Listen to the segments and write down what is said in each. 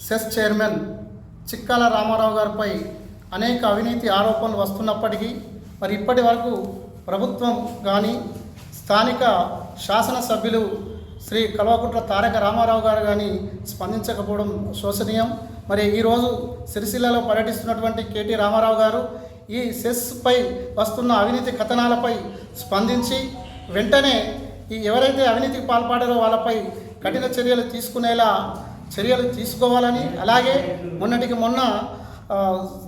Cess chairman Chikkala Ramarao గారిపై అనేక అవినీతి ఆరోపణలు వస్తున్నప్పటికీ మరి ఇప్పటి వరకు ప్రభుత్వం కానీ స్థానిక శాసనసభ్యులు శ్రీ కల్వకుంట్ల తారక రామారావు గారు కానీ స్పందించకపోవడం శోచనీయం మరి ఈరోజు సిరిసిల్లలో పర్యటిస్తున్నటువంటి కేటీ రామారావు గారు ఈ సెస్పై వస్తున్న అవినీతి కథనాలపై స్పందించి వెంటనే ఈ ఎవరైతే అవినీతికి పాల్పడారో వాళ్ళపై కఠిన చర్యలు తీసుకునేలా చర్యలు తీసుకోవాలని అలాగే మొన్నటికి మొన్న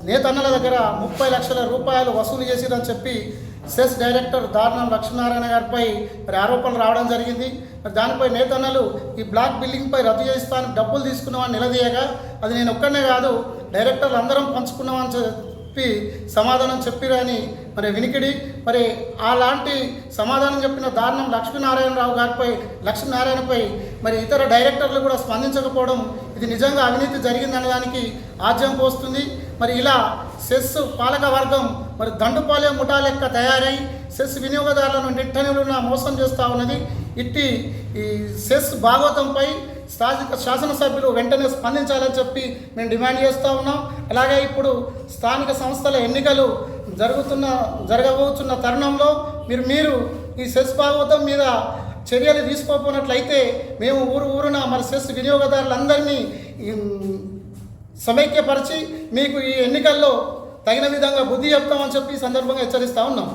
నేతన్నల దగ్గర ముప్పై లక్షల రూపాయలు వసూలు చేసిరని చెప్పి సెస్ డైరెక్టర్ దారుణం లక్ష్మీనారాయణ గారిపై మరి ఆరోపణలు రావడం జరిగింది. మరి దానిపై నేతన్నలు ఈ బ్లాక్ బిల్లింగ్పై రద్దు చేస్తాను డబ్బులు తీసుకున్నామని నిలదీయగా అది నేను ఒక్కనే కాదు డైరెక్టర్లు అందరం పంచుకున్నామని చెప్పి సమాధానం చెప్పిరని మరి వినికిడి మరి అలాంటి సమాధానం చెప్పిన దారుణం లక్ష్మీనారాయణరావు గారిపై లక్ష్మీనారాయణపై మరి ఇతర డైరెక్టర్లు కూడా స్పందించకపోవడం ఇది నిజంగా అవినీతి జరిగిందనడానికి ఆజ్యం పోస్తుంది. మరి ఇలా సెస్ పాలక వర్గం మరి దండుపాలే ముఠా లెక్క తయారై సెస్ వినియోగదారులను నిట్టనిలున్న మోసం చేస్తూ ఉన్నది. ఇట్టి ఈ సెస్ భాగవతంపై స్థానిక శాసనసభ్యులు వెంటనే స్పందించాలని చెప్పి మేము డిమాండ్ చేస్తూ ఉన్నాం. అలాగే ఇప్పుడు స్థానిక సంస్థల ఎన్నికలు జరుగుతున్న జరగబోతున్న తరుణంలో మీరు మీరు ఈ సెస్ భాగవతం మీద చర్యలు తీసుకోకపోయినట్లయితే మేము ఊరు ఊరున మరి సెస్ వినియోగదారులందరినీ సమైక్యపరిచి మీకు ఈ ఎన్నికల్లో తగిన విధంగా బుద్ధి చెప్తామని చెప్పి ఈ సందర్భంగా హెచ్చరిస్తూ ఉన్నాం.